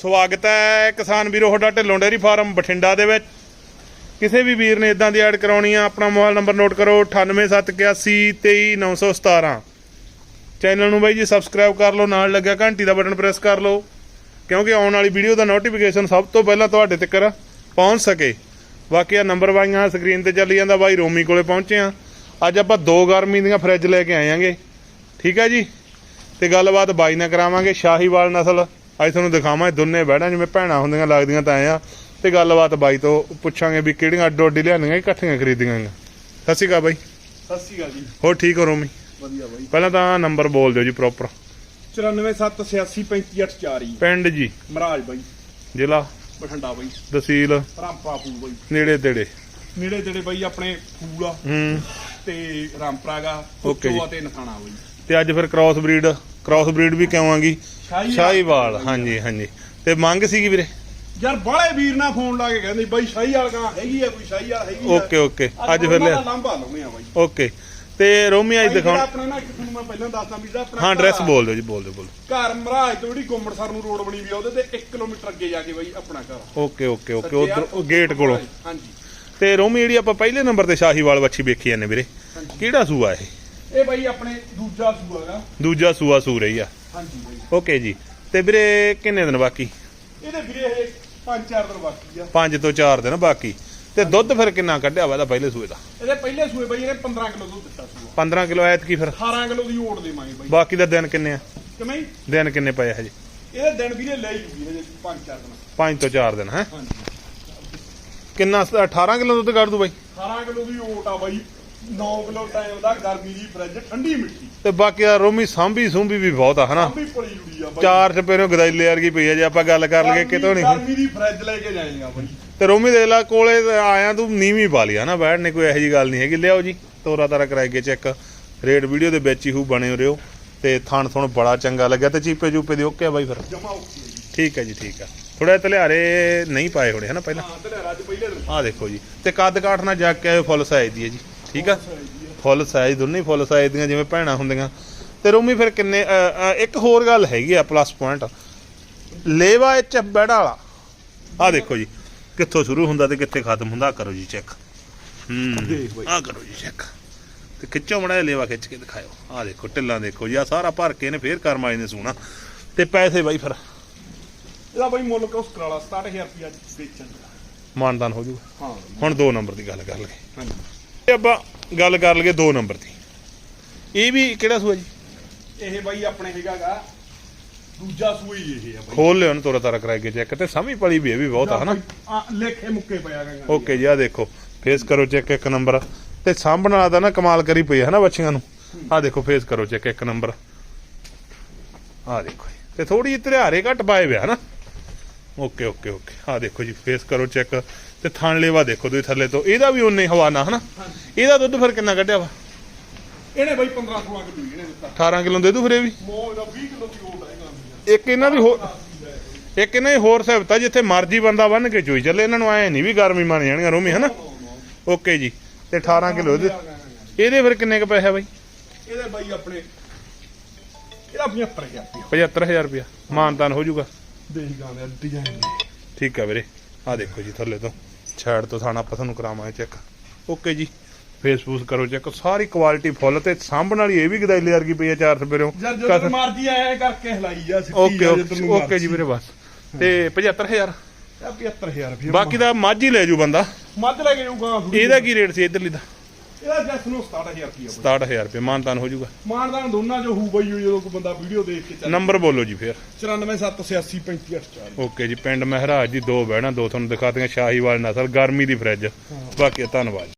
ਸਵਾਗਤ ਹੈ ਕਿਸਾਨ ਵੀਰੋ ਤੁਹਾਡਾ ਢਿੱਲੋਂ ਡੇਅਰੀ ਫਾਰਮ ਬਠਿੰਡਾ ਦੇ ਵਿੱਚ। ਕਿਸੇ ਵੀ ਵੀਰ ਨੇ ਇਦਾਂ ਦੀ ਐਡ ਕਰਾਉਣੀ ਆ, ਆਪਣਾ ਮੋਬਾਈਲ ਨੰਬਰ ਨੋਟ ਕਰੋ 9871823917 ਚੈਨਲ ਨੂੰ ਬਾਈ ਜੀ ਸਬਸਕ੍ਰਾਈਬ ਕਰ ਲਓ, ਨਾਲ ਲੱਗਿਆ ਘੰਟੀ ਦਾ ਬਟਨ ਪ੍ਰੈਸ ਕਰ ਲਓ, ਕਿਉਂਕਿ ਆਉਣ ਵਾਲੀ ਵੀਡੀਓ ਦਾ ਨੋਟੀਫਿਕੇਸ਼ਨ ਸਭ ਤੋਂ ਪਹਿਲਾਂ ਤੁਹਾਡੇ ਤੱਕ ਪਹੁੰਚ ਸਕੇ। ਬਾਕੀ ਆ ਨੰਬਰ ਵਾਈਆਂ ਸਕਰੀਨ ਤੇ ਚੱਲੀ ਜਾਂਦਾ, ਬਾਈ ਰੋਮੀ ਕੋਲੇ ਪਹੁੰਚੇ ਆ। ਅੱਜ ਆਪਾਂ ਦੋ ਗਰਮੀ ਦੀਆਂ ਫਰਿੱਜ ਲੈ ਕੇ ਆਏ ਆਏਾਂਗੇ ਠੀਕ ਹੈ ਜੀ? ਤੇ ਗੱਲਬਾਤ ਬਾਈ ਨਾਲ ਕਰਾਵਾਂਗੇ, ਸ਼ਾਹੀਵਾਲ ਨਸਲ। ਅੱਜ ਤੁਹਾਨੂੰ ਦਿਖਾਵਾਂ ਦੋਨੇ ਬਹਿਣਾ ਜਿਵੇਂ ਭੈਣਾਂ ਹੁੰਦੀਆਂ ਲੱਗਦੀਆਂ ਤਾਂ ਆ। ਤੇ ਗੱਲਬਾਤ ਬਾਈ ਤੋਂ ਪੁੱਛਾਂਗੇ ਵੀ ਕਿਹੜੀਆਂ ਅੱਡੋ ਕਿ ਇਕੱਠੀਆਂ ਖਰੀਦੀਆਂ ਸਤਿ ਸ਼੍ਰੀ ਅਕਾਲ ਬਾਈ। ਸਤਿ ਸ਼੍ਰੀ ਅਕਾਲ ਜੀ। ਹੋਰ ਠੀਕ ਹੋ ਰੋਮੀ? ਵਧੀਆ ਬਾਈ। ਪਹਿਲਾਂ ਤਾਂ ਨੰਬਰ ਬੋਲ ਦਿਓ ਜੀ ਪ੍ਰੋਪਰ 9478835384 ਪਿੰਡ ਜੀ। ਮਹਾਰਾਜ ਬਾਈ। ਜ਼ਿਲ੍ਹਾ? ਬਠੰਡਾ ਬਾਈ। ਤਹਿਸੀਲ? ਰਾਮਪਾ ਫੂ ਬਾਈ। ਨੇੜੇ ਤੇੜੇ। ਨੇੜੇ ਤੇੜੇ ਬਾਈ ਆਪਣੇ ਫੂਲ ਆ। ਹੂੰ। ਤੇ ਰਾਮਪਰਾਗਾ। ਚੋਆ ਤੇ ਨਥਾਣਾ ਬਾਈ। ਤੇ ਅੱਜ ਫਿਰ ਕ੍ਰਾਸ ਬਰੀਡ ਕ੍ਰਾਸ ਬਰੀਡ ਵੀ ਸ਼ਾਹੀ ਸ਼ਾਹੀਵਾਲ। ਹਾਂਜੀ ਹਾਂਜੀ। ਤੇ ਮੰਗ ਸੀਗੀ ਵੀਰੇ? ਯਾਰ ਬਾਲੇ ਵੀਰ ਨਾਲ ਫੋਨ ਲਾ ਕੇ ਕਹਿੰਦੇ ਬਾਈ ਸ਼ਾਹੀ ਵਾਲ ਕਾ ਹੈਗੀ ਆ ਕੋਈ? ਸ਼ਾਹੀ ਵਾਲ ਹੈਗੀ ਆ? Okay okay. ਅੱਜ ਫਿਰ ਲਿਆ ਲੰਬਾ ਲਾਉਣੇ ਆ ਬਾਈ। ਓਕੇ। ਤੇ ਰੋਮੀ ਅੱਜ ਦਿਖਾਉਣ। ਆਪਣਾ ਨਾ ਇੱਕ ਤੁਹਾਨੂੰ ਮੈਂ ਪਹਿਲਾਂ ਦੱਸਦਾ ਵੀ ਜਿਹੜਾ ਆਪਣਾ ਹਾਂ ਘਰ ਐਡਰੈਸ ਆ, ਬੋਲ ਦਿਓ ਜੀ ਬੋਲ ਦਿਓ ਬੋਲ ਘਰ ਮਹਾਰਾਜ ਤੋਂ ਜਿਹੜੀ ਗੁੰਮੜਸਰ ਨੂੰ ਰੋਡ ਬਣੀ ਵੀ ਆ ਉਹਦੇ ਤੇ 1 ਕਿਲੋਮੀਟਰ ਅੱਗੇ ਜਾ ਕੇ ਬਾਈ ਆਪਣਾ ਘਰ ਓਕੇ ਓਕੇ ਓਕੇ। ਉਧਰ ਗੇਟ ਕੋਲੋਂ। ਹਾਂਜੀ। ਤੇ ਰੋਮੀ ਜਿਹੜੀ ਆਪਾਂ ਪਹਿਲੇ ਨੰਬਰ ਤੇ ਸ਼ਾਹੀਵਾਲ ਵੱਛੀ ਵੇਖੀ ਜਾਂਦੇ ਵੀਰੇ। ਕਿਹੜਾ ਸੂਆ ਇਹ? ਇਹ ਬਾਈ ਆਪਣੇ ਦੂਜਾ ਸੂਆਗਾ ਦੂਜਾ ਸੂਆ ਸੂ ਰਹੀ ਆ। ਹਾਂਜੀ ਬਾਈ। ਓਕੇ ਜੀ। ਤੇ ਵੀਰੇ ਕਿੰਨੇ ਦਿਨ ਬਾਕੀ? ਇਹਦੇ ਵੀਰੇ ਇਹ ਪੰਜ ਚਾਰ ਦਿਨ ਬਾਕੀ ਆ। 5 ਤੋਂ 4 ਦਿਨ ਬਾਕੀ। ਤੇ ਦੁੱਧ ਫਿਰ ਕਿੰਨਾ ਕੱਢਿਆ ਵਾ ਇਹਦਾ ਪਹਿਲੇ ਸੂਏ ਦਾ? ਇਹਦੇ ਪਹਿਲੇ ਸੂਏ ਬਾਈ ਇਹਨੇ 15 ਕਿਲੋ ਦੁੱਧ ਦਿੱਤਾ ਸੀ। 15 ਕਿਲੋ ਐਤਕੀ ਫਿਰ? 18 ਕਿਲੋ ਦੀ ਓਟ ਦੇਵਾਂਗੇ ਬਾਈ। ਬਾਕੀ ਦਾ ਦਿਨ ਕਿੰਨੇ ਆ? ਕਿਵੇਂ? ਦਿਨ ਕਿੰਨੇ ਪਏ ਹਜੇ? ਇਹਦੇ ਦਿਨ ਵੀਰੇ ਲੈ ਜੂਗੀ ਹਜੇ ਪੰਜ ਚਾਰ ਦਿਨ। 5 ਤੋਂ 4 ਦਿਨ ਹੈ? ਹਾਂਜੀ। ਕਿੰਨਾ 18 ਕਿਲੋ ਦੁੱਧ ਕੱਢ ਦੂ ਬਾਈ? 18 ਕਿਲੋ ਦੀ ਓਟ ਆ ਬਾਈ। 9 ਕਿਲੋ ਟਾਈਮ ਦਾ ਗਰਮੀ ਦੀ ਫ੍ਰਿਜ ਠੰਡੀ ਮਿੱਠੀ ਤੇ ਬਾਕੀ ਆ ਰੋਮੀ ਸਾਂਭੀ ਸੁੰਭੀ ਵੀ ਬਹੁਤ ਆ ਹਨਾ? ਸਾਂਭੀ ਪੜੀ ਜੁੜੀ ਆ ਬਾਈ। ਚਾਰ ਚਪੇ ਨੂੰ ਗਦਾਈਲੇ ਵਰਗੀ ਪਈ ਆ ਜੇ ਆਪਾਂ ਗੱਲ ਕਰ ਲਈਏ ਕਿਤੋਂ ਨਹੀਂ ਗਰਮੀ ਦੀ ਫ੍ਰਿਜ ਲੈ ਕੇ ਜਾਏਗਾ ਬਾਈ। ਤੇ ਰੋਮੀ ਦੇ ਲਾ ਕੋਲੇ ਤੇ ਆਇਆ ਤੂੰ ਨੀਵੀਂ ਪਾ ਲਿਆ ਨਾ ਬੈਠ ਨੇ ਕੋਈ ਇਹੋ ਜੀ ਗੱਲ ਨਹੀਂ ਹੈਗੀ। ਲਿਆਓ ਜੀ ਤੋਰਾ ਤਾਰਾ ਕਰਾਈ ਕੇ ਚੈੱਕ। ਰੇਟ ਵੀਡੀਓ ਦੇ ਵਿੱਚ ਹੀ ਹੂ ਬਣੇ ਰਿਓ ਤੇ ਥਣ ਥਣ ਬੜਾ ਚੰਗਾ ਲੱਗਿਆ ਤੇ ਚੀਪੇ ਚੂਪੇ ਦੇ ਓਕੇ ਆ ਬਾਈ ਫਿਰ? ਜਮਾ ਓਕੇ ਜੀ। ਠੀਕ ਹੈ ਜੀ ਠੀਕ ਹੈ ਥੋੜਾ ਤਲਿਆਰੇ ਨਹੀਂ ਪਾਏ ਹੋਣੇ ਹਨਾ ਪਹਿਲਾਂ? ਹਾਂ ਤੇ ਅੱਜ ਪਹਿਲੇ ਦਿਨ। ਆਹ ਦੇਖੋ ਜੀ। ਤੇ ਕੱਦ ਕਾਠ ਨਾਲ ਜਾ ਕੇ ਆਏ ਫੁੱਲ ਸਾਈਜ਼ ਦੀ ਹੈ ਜੀ। ਠੀਕ ਆ? ਫੁੱਲ ਸਾਈਜ਼ ਦੋਨੇ ਫੁੱਲ ਸਾਈਜ਼ ਦੀਆਂ ਜਿਵੇਂ ਭੈਣਾਂ ਹੁੰਦੀਆਂ। ਤੇ ਰੋਮੀ ਫਿਰ ਕਿੰਨੇ ਇੱਕ ਹੋਰ ਗੱਲ ਹੈਗੀ ਆ ਪਲੱਸ ਪੁਆਇੰਟ ਲੇਵਾ ਇਹ ਚੱਬੜ ਵਾਲਾ। ਆਹ ਦੇਖੋ ਜੀ ਕਿੱਥੋਂ ਸ਼ੁਰੂ ਹੁੰਦਾ ਤੇ ਕਿੱਥੇ ਖਤਮ ਹੁੰਦਾ ਕਰੋ ਜੀ ਚੈੱਕ ਹੂੰ। ਆਹ ਕਰੋ ਜੀ ਚੈੱਕ ਤੇ ਖਿੱਚੋ ਮੜਾ ਲੇਵਾ ਖਿੱਚ ਕੇ ਦਿਖਾਓ ਆਹ ਦੇਖੋ ਢਿੱਲਾਂ ਦੇਖੋ ਜੀ ਆ ਸਾਰਾ ਭਰ ਕੇ ਨੇ ਫੇਰ ਕਰਮ ਵਾਲੀ ਨੇ ਸੋਣਾ। ਤੇ ਪੈਸੇ ਬਾਈ ਫਿਰ। ਇਹਦਾ ਬਾਈ ਮੁੱਲ ਕੁਸ ਕਰਾਲਾ 67000 ਰੁਪਿਆ ਵੇਚਣ ਦਾ। ਮਾਨਦਾਨ ਹੋ ਜੂਗਾ। ਹਾਂ। ਹੁਣ ਦੋ ਨੰਬਰ ਦੀ ਗੱਲ ਕਰ ਲਈਏ। ਹਾਂਜੀ। ਆਪਾਂ ਗੱਲ ਕਰ ਲਈਏ ਦੋ ਨੰਬਰ ਦੀ। ਇਹ ਵੀ ਕਿਹੜਾ ਸੂਆ ਜੀ? ਇਹ ਬਾਈ ਆਪਣੇ ਹੈਗਾਗਾ। ਦੂਜਾ ਸੂਈ ਇਹ ਆ ਬਾਈ। ਖੋਲ ਲਿਓ ਨਾ ਤੋਰਾ ਤਾਰਾ ਕਰਾਈ ਕੇ ਚੈੱਕ ਤੇ। ਸਮੀ ਪਲੀ ਵੀ ਇਹ ਵੀ ਬਹੁਤ ਆ ਹਨਾ? ਲੇਖੇ ਮੁੱਕੇ ਪਿਆ ਗਾ ਓਕੇ ਜੀ ਆ ਦੇਖੋ। ਫੇਸ ਕਰੋ ਚੈੱਕ ਇੱਕ ਨੰਬਰ। ਤੇ ਸਾਂਭਣ ਵਾਲਾ ਤਾਂ ਨਾ ਕਮਾਲ ਕਰੀ ਪਈ ਹੈ ਹਨਾ ਬੱਚੀਆਂ ਨੂੰ? ਆ ਦੇਖੋ ਫੇਸ ਕਰੋ ਚੈੱਕ ਇੱਕ ਨੰਬਰ। ਆ ਦੇਖੋ। ਤੇ ਥੋੜੀ ਜਿਹੀ ਧਰਿਆਰੇ ਘੱਟ ਪਾਏ ਵੇ ਹਨਾ? ਓਕੇ ਓਕੇ ਓਕੇ ਆ ਦੇਖੋ ਜੀ ਫੇਸ ਕਰੋ ਚੈੱਕ ਤੇ ਥਣ ਲੇਵਾ ਦੇਖੋ ਤੁਸੀਂ ਥੱਲੇ ਤੋਂ। ਇਹਦਾ ਵੀ ਉਨੇ ਹਵਾਨਾ ਹਨਾ? ਇਹਦਾ ਦੁੱਧ ਫਿਰ ਕਿੰਨਾ ਕੱਢਿਆ ਵਾ? ਇਹਨੇ ਬਾਈ 15 16 ਕਿਲੋ ਇਹਨੇ ਦਿੱਤਾ। 18 ਕਿਲੋ ਦੇ ਦੂ ਫਿਰ ਇਹ ਵੀ? ਮੋ ਦਾ 20 ਕਿਲੋ ਦੀ ਓਟ ਹੈਗਾ ਇੱਕ ਇਹਨਾਂ ਦੀ ਹੋਰ ਇੱਕ ਇਹਨਾਂ ਦੀ ਹੋਰ ਸਹਿਬਤਾ ਜਿੱਥੇ ਮਰਜ਼ੀ ਬੰਦਾ ਬੰਨ ਕੇ ਚੋਈ ਚੱਲੇ। ਇਹਨਾਂ ਨੂੰ ਐ ਨਹੀਂ ਵੀ ਗਰਮੀ ਮੰਨ ਜਾਣਗੀਆਂ ਰੋਮੀ ਹਨਾ? ਓਕੇ ਜੀ। ਤੇ 18 ਕਿਲੋ ਇਹਦੇ ਫਿਰ ਕਿੰਨੇ ਕ ਪੈਸੇ ਬਾਈ? ਇਹਦੇ ਬਾਈ ਆਪਣੇ ਇਹਦਾ 75000 ਰੁਪਿਆ 75000 ਰੁਪਇਆ। ਮਾਨਤਾਨ ਹੋ ਜਾਊਗਾ। ਡਿਜ਼ਾਈਨ ਠੀਕ ਆ ਵੀਰੇ। ਆ ਦੇਖੋ ਜੀ ਥੱਲੇ ਤੋਂ। ਛਾੜ ਤੋਂ ਥਾਣਾ ਆਪਾਂ ਤੁਹਾਨੂੰ ਕਰਾਵਾਂਗੇ ਚੈੱਕ ਓਕੇ ਜੀ। ਫੇਸਬੁੱਕ ਕਰੋ ਚੈੱਕ ਸਾਰੀ ਕੁਆਲਿਟੀ ਫੁੱਲ ਤੇ ਸਾਂਭਣ ਵਾਲੀ ਇਹ ਵੀ ਗਦਾਈਲੇ ਵਰਗੀ ਪਈ ਆ 400 ਰੁਪਏ ਜਦ ਜਦੋਂ ਮਰਜ਼ੀ ਆਇਆ ਕਰਕੇ ਹਲਾਈ ਜਾ ਸਿੱਧੀ ਓਕੇ ਓਕੇ ਜੀ ਵੀਰੇ ਬਸ। ਤੇ 75000 ਇਹ 75000 ਰੁਪਿਆ ਬਾਕੀ ਦਾ ਮੱਝ ਹੀ ਲੈ ਜੂ ਬੰਦਾ। ਮੱਧ ਲੈ ਕੇ ਜਾਊਗਾ ਇਹਦਾ ਕੀ ਰੇਟ ਸੀ ਇਧਰਲੀ ਦਾ? ਇਹਦਾ ਜਸ ਨੂੰ 67000 ਰੁਪਿਆ 67000 ਰੁਪਏ ਮਾਨਤਾਨ ਹੋ ਜਾਊਗਾ। ਮਾਨਦਾਨ ਦੋਨਾਂ ਜੋ ਹੂ ਬਈ ਜਦੋਂ ਕੋਈ ਬੰਦਾ ਵੀਡੀਓ ਦੇਖ ਕੇ ਚੱਲ। ਨੰਬਰ ਬੋਲੋ ਜੀ ਫੇਰ। 9478835840 ਓਕੇ ਜੀ ਪਿੰਡ ਮਹਿਰਾਜ ਜੀ ਦੋ ਬਹਿਣਾ ਦੋ ਤੁਹਾਨੂੰ ਦਿਖਾਤੀਆਂ ਸ਼ਾਹੀਵਾਲ ਨਸਲ ਗਰਮੀ ਦੀ ਫਰਿੱਜ ਬਾਕੀ ਧੰਨਵਾਦ